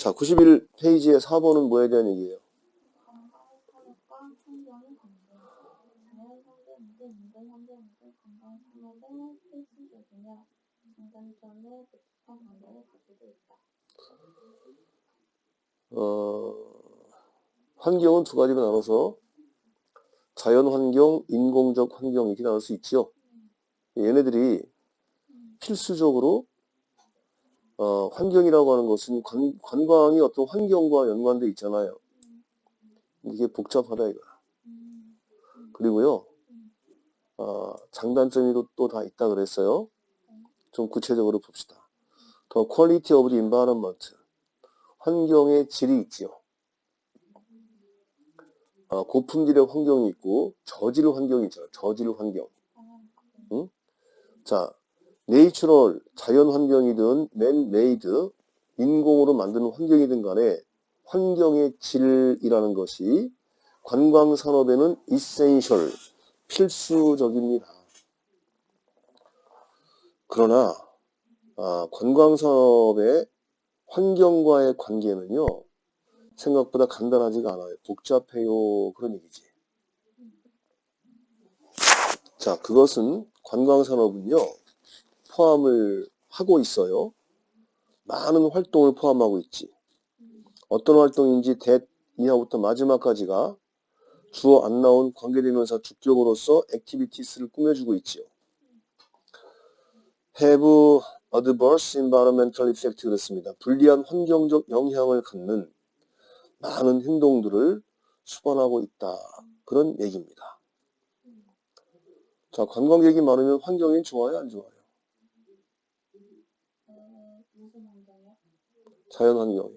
자, 91페이지의 4번은 뭐에 대한 얘기예요? 어, 환경은 두 가지로 나눠서 자연 환경, 인공적 환경 이렇게 나눌 수 있지요. 얘네들이 필수적으로 어, 환경이라고 하는 것은 관, 관광이 어떤 환경과 연관돼 있잖아요. 이게 복잡하다 이거야. 그리고요, 어, 장단점이 또 다 있다 그랬어요. 좀 구체적으로 봅시다. 더 of the environment. 환경의 질이 있지요. 어, 고품질의 환경이 있고 저질 환경이 있잖아. 저질 환경. 자, 네이처럴 자연 환경이든 맨메이드 인공으로 만드는 환경이든 간에 환경의 질이라는 것이 관광 산업에는 이센셜 필수적입니다. 그러나 아, 관광 산업의 환경과의 관계는요 생각보다 간단하지가 않아요. 복잡해요 그런 얘기지. 자, 그것은 관광 산업은요 포함을 하고 있어요. 많은 활동을 포함하고 있지. 어떤 활동인지 대 이하부터 마지막까지가 주어 안 나온 관계대명사 주격으로서 액티비티스를 꾸며주고 있지요. have adverse environmental effect 그렇습니다. 불리한 환경적 영향을 갖는 많은 행동들을 수반하고 있다. 그런 얘기입니다. 자, 관광객이 많으면 환경이 좋아요, 안 좋아요? 자연 환경이.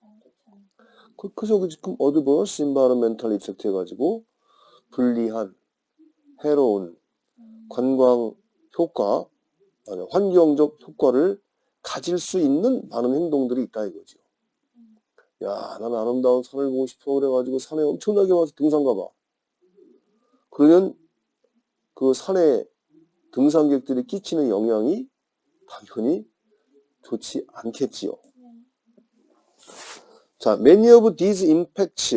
안 좋죠. 그, 그저 지금 adverse environmental effect 해가지고 불리한, 해로운 관광 효과, 아니, 환경적 효과를 가질 수 있는 많은 행동들이 있다 이거죠. 야, 난 아름다운 산을 보고 싶어 그래가지고 산에 엄청나게 와서 등산 가봐. 그러면 그 산에 등산객들이 끼치는 영향이 당연히 좋지 않겠지요. 자, many of these impacts,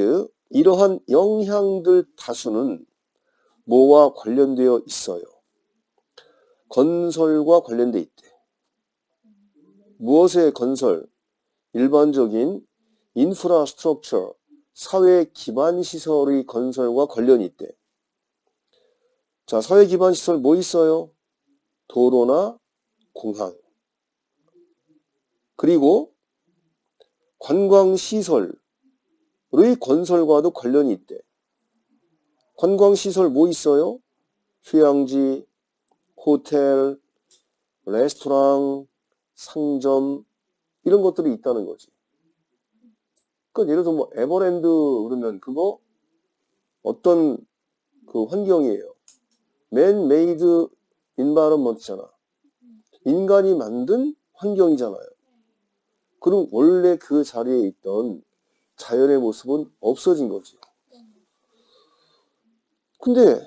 이러한 영향들 다수는 뭐와 관련되어 있어요? 건설과 관련돼 있대. 무엇의 건설? 일반적인 인프라 스트럭처, 사회 기반 시설의 건설과 관련이 있대. 자, 사회 기반 시설 뭐 있어요? 도로나 공항. 그리고 관광시설의 건설과도 관련이 있대. 관광시설 뭐 있어요? 휴양지, 호텔, 레스토랑, 상점, 이런 것들이 있다는 거지. 그러니까 예를 들어 뭐 에버랜드 그러면 그거 어떤 그 환경이에요. 맨 메이드 인바이런먼트잖아. 인간이 만든 환경이잖아요. 그럼 원래 그 자리에 있던 자연의 모습은 없어진 거지. 근데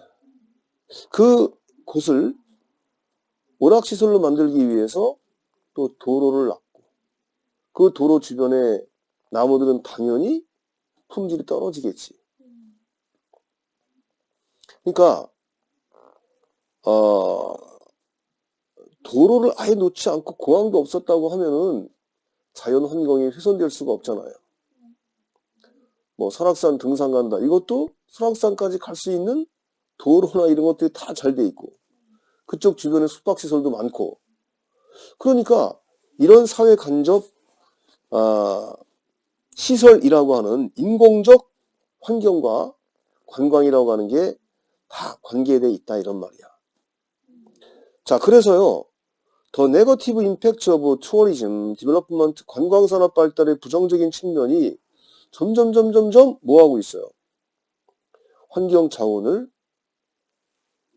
그 곳을 오락시설로 만들기 위해서 또 도로를 놨고 그 도로 주변에 나무들은 당연히 품질이 떨어지겠지. 그러니까 어, 도로를 아예 놓지 않고 공항도 없었다고 하면은 자연 환경이 훼손될 수가 없잖아요. 뭐 설악산 등산 간다. 이것도 설악산까지 갈 수 있는 도로나 이런 것들이 다 잘 돼 있고 그쪽 주변에 숙박시설도 많고 그러니까 이런 사회 간접 아, 시설이라고 하는 인공적 환경과 관광이라고 하는 게 다 관계돼 있다 이런 말이야. 자, 그래서요. 더 네거티브 임팩트 오브 투어리즘 디벨롭먼트 관광산업 발달의 부정적인 측면이 점점 점 점점 뭐하고 있어요? 환경 자원을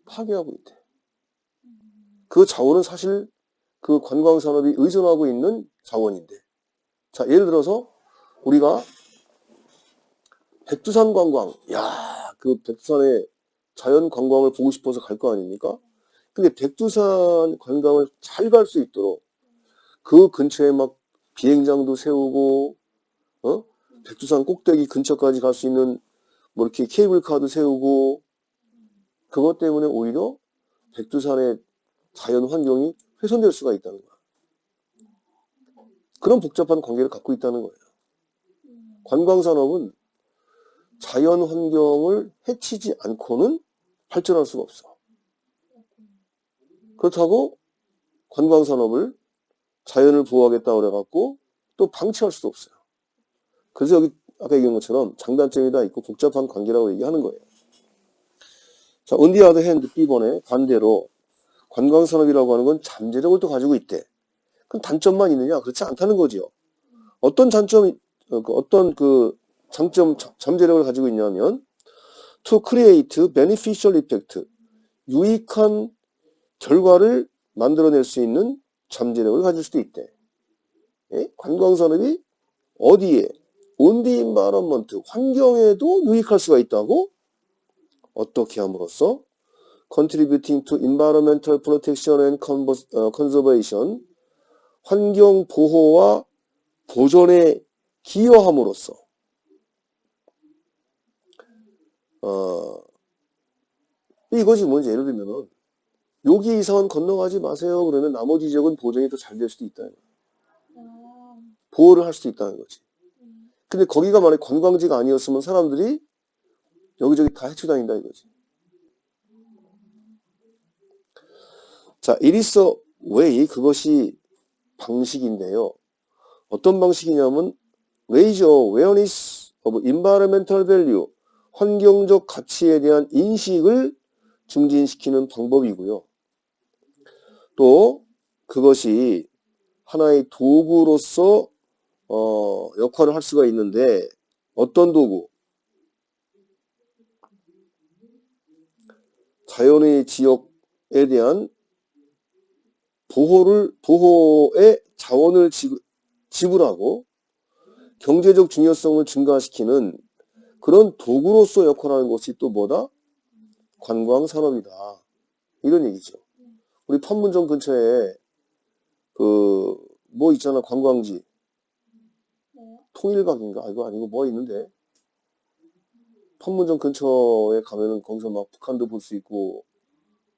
파괴하고 있대. 그 자원은 사실 그 관광산업이 의존하고 있는 자원인데. 자, 예를 들어서 우리가 백두산 관광, 야, 그 백두산의 자연 관광을 보고 싶어서 갈 거 아닙니까? 근데 백두산 관광을 잘 갈 수 있도록 그 근처에 막 비행장도 세우고 어? 백두산 꼭대기 근처까지 갈 수 있는 뭐 이렇게 케이블카도 세우고 그것 때문에 오히려 백두산의 자연 환경이 훼손될 수가 있다는 거야. 그런 복잡한 관계를 갖고 있다는 거예요. 음, 관광산업은 자연 환경을 해치지 않고는 발전할 수가 없어. 그렇다고 관광산업을 자연을 보호하겠다 그래갖고 또 방치할 수도 없어요. 그래서 여기 아까 얘기한 것처럼 장단점이 다 있고 복잡한 관계라고 얘기하는 거예요. 자, other hand, B번에 반대로 관광산업이라고 하는 건 잠재력을 또 가지고 있대. 그럼 단점만 있느냐? 그렇지 않다는 거지요. 어떤 장점이, 어, 그 어떤 그 장점, 자- 잠재력을 가지고 있냐면 to create beneficial effect, 유익한 결과를 만들어낼 수 있는 잠재력을 가질 수도 있대. 예? 관광산업이 어디에? the environment, 환경에도 유익할 수가 있다고? 어떻게 함으로써? contributing to environmental protection and 어, conservation, 환경 보호와 보존에 기여함으로써 어, 이거지 뭔지 예를 들면은 여기 이상은 건너가지 마세요 그러면 나머지 지역은 보존이 더 잘 될 수도 있다는 거야. 아, 보호를 할 수도 있다는 거지. 음, 근데 거기가 만약 관광지가 아니었으면 사람들이 여기저기 다 헤쳐 다닌다 이거지. 자, it is a way 그것이 방식인데요. 어떤 방식이냐면 raise awareness of environmental value 환경적 가치에 대한 인식을 증진시키는 방법이고요. 또 그것이 하나의 도구로서 어, 역할을 할 수가 있는데 어떤 도구? 자연의 지역에 대한 보호를 보호의 자원을 지- 지불하고 경제적 중요성을 증가시키는 그런 도구로서 역할하는 것이 또 뭐다? 관광 산업이다. 이런 얘기죠. 우리 판문점 근처에 그 뭐 있잖아 관광지 네. 통일각인가? 아, 이거 아니고 뭐 있는데? 판문점 근처에 가면은 거기서 막 북한도 볼 수 있고,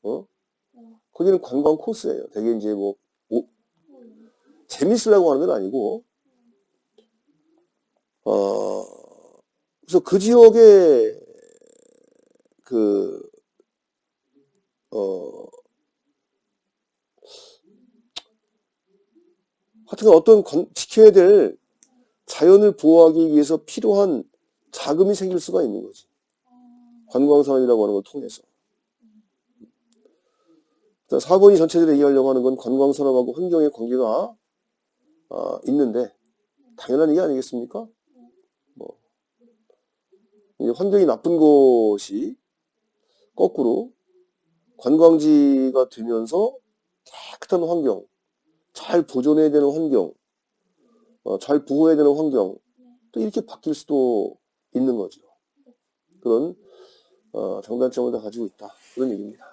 어? 네. 거기는 관광 코스예요. 되게 이제 뭐, 오- 음, 재밌으려고 하는 건 아니고, 어, 그래서 그 지역에 그, 어, 하여튼 어떤 관- 지켜야 될 자연을 보호하기 위해서 필요한 자금이 생길 수가 있는 거지. 아, 관광산업이라고 하는 걸 통해서. 4번이 전체적으로 얘기하려고 하는 건 관광산업하고 환경의 관계가 아, 있는데 당연한 얘기 아니겠습니까? 뭐 환경이 나쁜 곳이 거꾸로 관광지가 되면서 깨끗한 환경, 잘 보존해야 되는 환경, 어, 잘 보호해야 되는 환경 또 이렇게 바뀔 수도 있는 거죠. 그런 어, 장단점을 다 가지고 있다. 그런 얘기입니다.